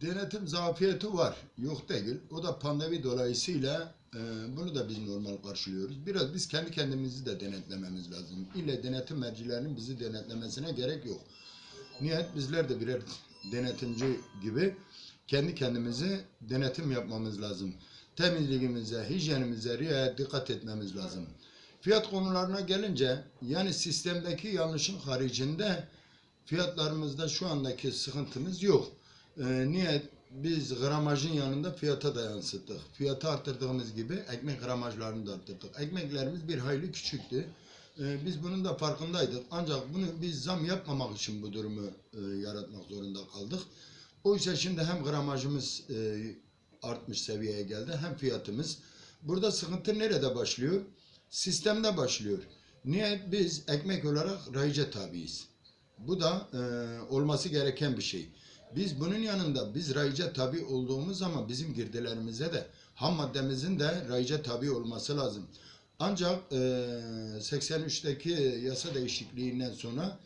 Denetim zafiyeti var. Yok değil. O da pandemi dolayısıyla e, bunu da biz normal karşılıyoruz. Biraz biz kendi kendimizi de denetlememiz lazım. İlle denetim mercilerinin bizi denetlemesine gerek yok. Nihayet bizler de birer denetimci gibi kendi kendimizi denetim yapmamız lazım. Temizliğimize, hijyenimize riayet dikkat etmemiz lazım. Fiyat konularına gelince yani sistemdeki yanlışın haricinde fiyatlarımızda şu andaki sıkıntımız yok. Ee, niye? Biz gramajın yanında fiyata da yansıttık. Fiyatı arttırdığımız gibi ekmek gramajlarını da arttırdık. Ekmeklerimiz bir hayli küçüktü. Ee, biz bunun da farkındaydık. Ancak bunu biz zam yapmamak için bu durumu e, yaratmak zorunda kaldık. Oysa şimdi hem gramajımız e, artmış seviyeye geldi hem fiyatımız. Burada sıkıntı nerede başlıyor? Sistemde başlıyor. Niye? Biz ekmek olarak rayıca tabiiz. Bu da e, olması gereken bir şey. Biz bunun yanında biz rayıca tabi olduğumuz zaman bizim girdilerimize de ham maddemizin de rayıca tabi olması lazım. Ancak e, 83'teki yasa değişikliğinden sonra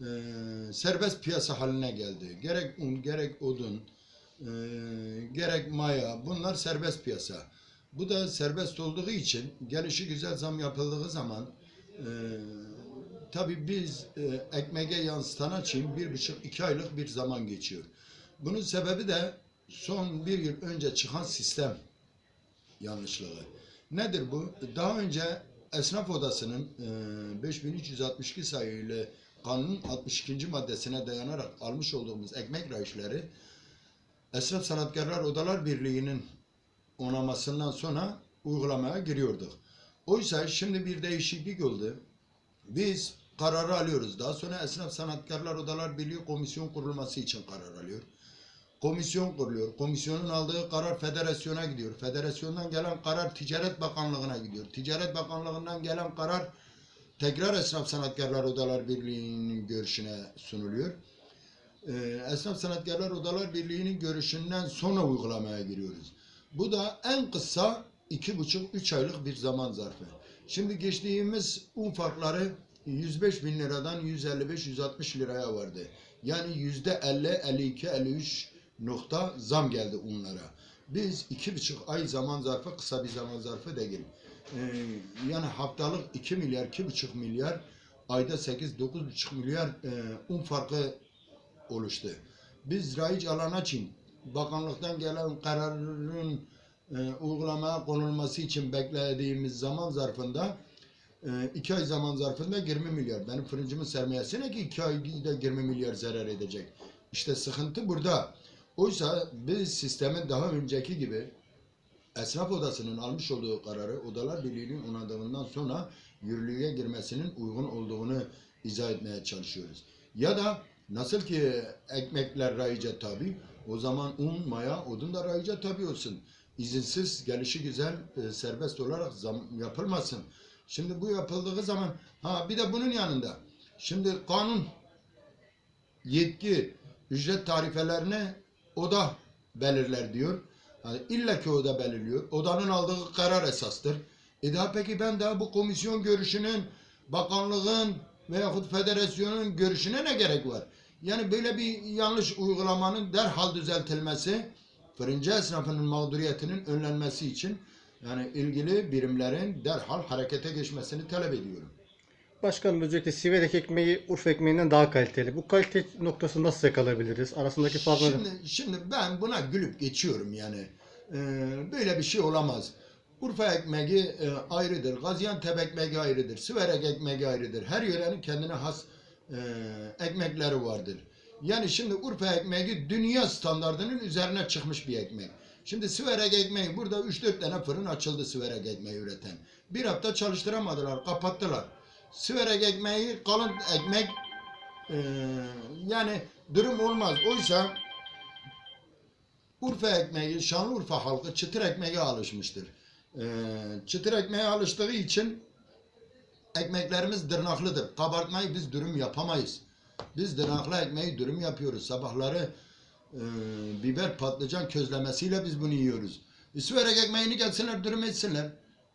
e, serbest piyasa haline geldi. Gerek un, gerek odun, e, gerek maya bunlar serbest piyasa. Bu da serbest olduğu için gelişi güzel zam yapıldığı zaman e, tabii biz e, ekmeğe yansıtan için bir buçuk iki aylık bir zaman geçiyor. Bunun sebebi de son bir yıl önce çıkan sistem yanlışlığı. Nedir bu? Daha önce Esnaf Odası'nın e, 5362 sayılı kanunun 62. maddesine dayanarak almış olduğumuz ekmek rayişleri Esnaf Sanatkarlar Odalar Birliği'nin onamasından sonra uygulamaya giriyorduk. Oysa şimdi bir değişiklik oldu. Biz kararı alıyoruz. Daha sonra Esnaf Sanatkarlar Odalar Birliği komisyon kurulması için karar alıyor. Komisyon kuruluyor. Komisyonun aldığı karar federasyona gidiyor. Federasyondan gelen karar Ticaret Bakanlığı'na gidiyor. Ticaret Bakanlığı'ndan gelen karar tekrar Esnaf Sanatkarlar Odalar Birliği'nin görüşüne sunuluyor. Ee, Esnaf Sanatkarlar Odalar Birliği'nin görüşünden sonra uygulamaya giriyoruz. Bu da en kısa iki buçuk, üç aylık bir zaman zarfı. Şimdi geçtiğimiz un farkları 105 bin liradan 155-160 liraya vardı. Yani yüzde 50, 52, 53 nokta zam geldi unlara. Biz iki buçuk ay zaman zarfı kısa bir zaman zarfı değil. Ee, yani haftalık 2 milyar, 2,5 milyar, ayda 8-9,5 milyar e, un farkı oluştu. Biz raiç alan için bakanlıktan gelen kararın e, uygulamaya konulması için beklediğimiz zaman zarfında e, iki ay zaman zarfında 20 milyar. Benim fırıncımın sermayesine ki iki ayda 20 milyar zarar edecek. İşte sıkıntı burada. Oysa biz sistemin daha önceki gibi Esnaf Odası'nın almış olduğu kararı Odalar Birliği'nin onadığından sonra yürürlüğe girmesinin uygun olduğunu izah etmeye çalışıyoruz. Ya da nasıl ki ekmekler rayıca tabi, o zaman un, maya, odun da rayıca tabi olsun. İzinsiz, gelişi güzel, e, serbest olarak zam yapılmasın. Şimdi bu yapıldığı zaman, ha bir de bunun yanında, şimdi kanun, yetki, ücret tarifelerini oda belirler diyor. Yani illa ki oda belirliyor. Odanın aldığı karar esastır. E daha peki ben daha bu komisyon görüşünün, bakanlığın veyahut federasyonun görüşüne ne gerek var? Yani böyle bir yanlış uygulamanın derhal düzeltilmesi, fırıncı esnafının mağduriyetinin önlenmesi için yani ilgili birimlerin derhal harekete geçmesini talep ediyorum. Başkanım özellikle Siverek ekmeği Urfa ekmeğinden daha kaliteli. Bu kalite noktasını nasıl yakalayabiliriz? Arasındaki fark nedir? Şimdi, şimdi ben buna gülüp geçiyorum yani. Ee, böyle bir şey olamaz. Urfa ekmeği e, ayrıdır. Gaziantep ekmeği ayrıdır. Siverek ekmeği ayrıdır. Her yörenin kendine has e, ekmekleri vardır. Yani şimdi Urfa ekmeği dünya standartının üzerine çıkmış bir ekmek. Şimdi Siverek ekmeği burada 3-4 tane fırın açıldı Siverek ekmeği üreten. Bir hafta çalıştıramadılar, kapattılar. Siverek ekmeği kalın ekmek e, yani durum olmaz. Oysa Urfa ekmeği, Şanlıurfa halkı çıtır ekmeğe alışmıştır. Ee, çıtır ekmeğe alıştığı için ekmeklerimiz dırnaklıdır. Kabartmayı biz dürüm yapamayız. Biz dırnaklı ekmeği dürüm yapıyoruz. Sabahları e, biber patlıcan közlemesiyle biz bunu yiyoruz. E, süverek ekmeğini gelsinler dürüm etsinler.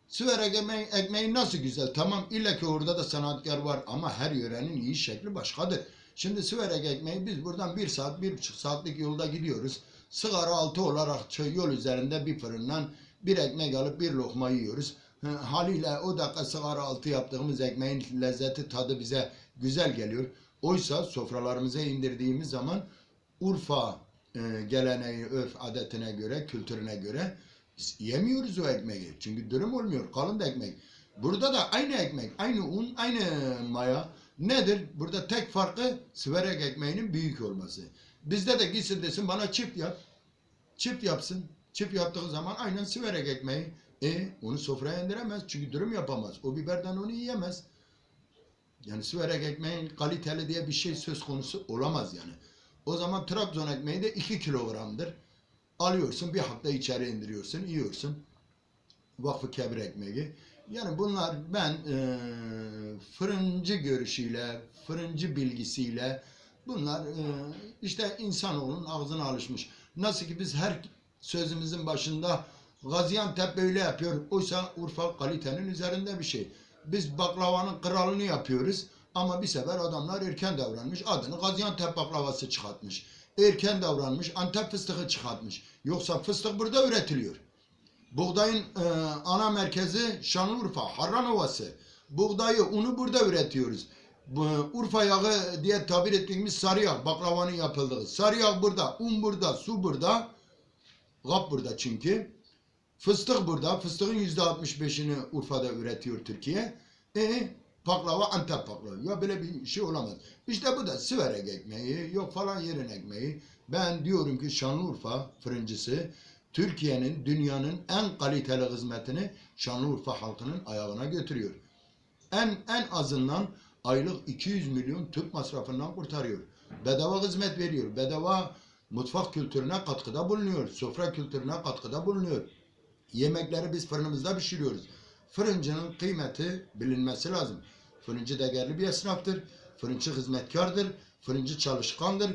Süverek ekmeği, ekmeği nasıl güzel. Tamam illa ki orada da sanatkar var ama her yörenin iyi şekli başkadır. Şimdi süverek ekmeği biz buradan bir saat, bir buçuk saatlik yolda gidiyoruz. sigara altı olarak yol üzerinde bir fırından bir ekmek alıp bir lokma yiyoruz. Haliyle o dakika sigara altı yaptığımız ekmeğin lezzeti tadı bize güzel geliyor. Oysa sofralarımıza indirdiğimiz zaman Urfa e, geleneği, örf adetine göre, kültürüne göre yemiyoruz o ekmeği. Çünkü dürüm olmuyor, kalın da ekmek. Burada da aynı ekmek, aynı un, aynı maya. Nedir? Burada tek farkı siverek ekmeğinin büyük olması. Bizde de gitsin desin bana çift yap. Çift yapsın. Çift yaptığı zaman aynen siverek ekmeği. E onu sofraya indiremez. Çünkü dürüm yapamaz. O biberden onu yiyemez. Yani siverek ekmeğin kaliteli diye bir şey söz konusu olamaz yani. O zaman Trabzon ekmeği de 2 kilogramdır. Alıyorsun bir hafta içeri indiriyorsun, yiyorsun. Vakfı Kebir ekmeği. Yani bunlar ben eee, fırıncı görüşüyle, fırıncı bilgisiyle bunlar eee, işte insanoğlunun ağzına alışmış. Nasıl ki biz her sözümüzün başında Gaziantep böyle yapıyor. Oysa Urfa kalitenin üzerinde bir şey. Biz baklavanın kralını yapıyoruz. Ama bir sefer adamlar erken davranmış. Adını Gaziantep baklavası çıkartmış. Erken davranmış. Antep fıstığı çıkartmış. Yoksa fıstık burada üretiliyor. Buğdayın e, ana merkezi Şanlıurfa, Harran Ovası. Buğdayı, unu burada üretiyoruz. Bu, Urfa yağı diye tabir ettiğimiz sarı yağ, baklavanın yapıldığı. Sarı yağ burada, un burada, su burada. Kap burada çünkü. Fıstık burada. Fıstığın yüzde 65'ini Urfa'da üretiyor Türkiye. E baklava Antep baklava. Ya böyle bir şey olamaz. İşte bu da siverek ekmeği, yok falan yerin ekmeği. Ben diyorum ki Şanlıurfa fırıncısı Türkiye'nin, dünyanın en kaliteli hizmetini Şanlıurfa halkının ayağına götürüyor. En en azından aylık 200 milyon Türk masrafından kurtarıyor. Bedava hizmet veriyor. Bedava mutfak kültürüne katkıda bulunuyor. Sofra kültürüne katkıda bulunuyor. Yemekleri biz fırınımızda pişiriyoruz. Fırıncının kıymeti bilinmesi lazım. Fırıncı değerli bir esnaftır. Fırıncı hizmetkardır. Fırıncı çalışkandır.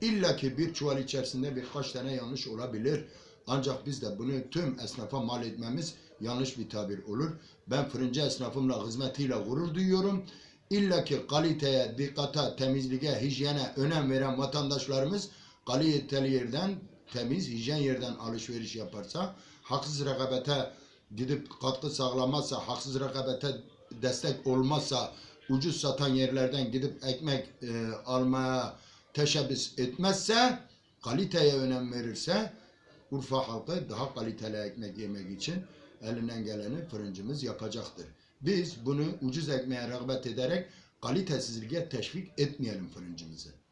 İlla ki bir çuval içerisinde birkaç tane yanlış olabilir. Ancak biz de bunu tüm esnafa mal etmemiz yanlış bir tabir olur. Ben fırıncı esnafımla hizmetiyle gurur duyuyorum. İlla ki kaliteye, dikkate, temizliğe, hijyene önem veren vatandaşlarımız kaliteli yerden, temiz, hijyen yerden alışveriş yaparsa, haksız rekabete gidip katkı sağlamazsa, haksız rekabete destek olmazsa, ucuz satan yerlerden gidip ekmek e, almaya teşebbüs etmezse, kaliteye önem verirse, Urfa halkı daha kaliteli ekmek yemek için elinden geleni fırıncımız yapacaktır. Biz bunu ucuz ekmeğe rağbet ederek kalitesizliğe teşvik etmeyelim fırıncımızı.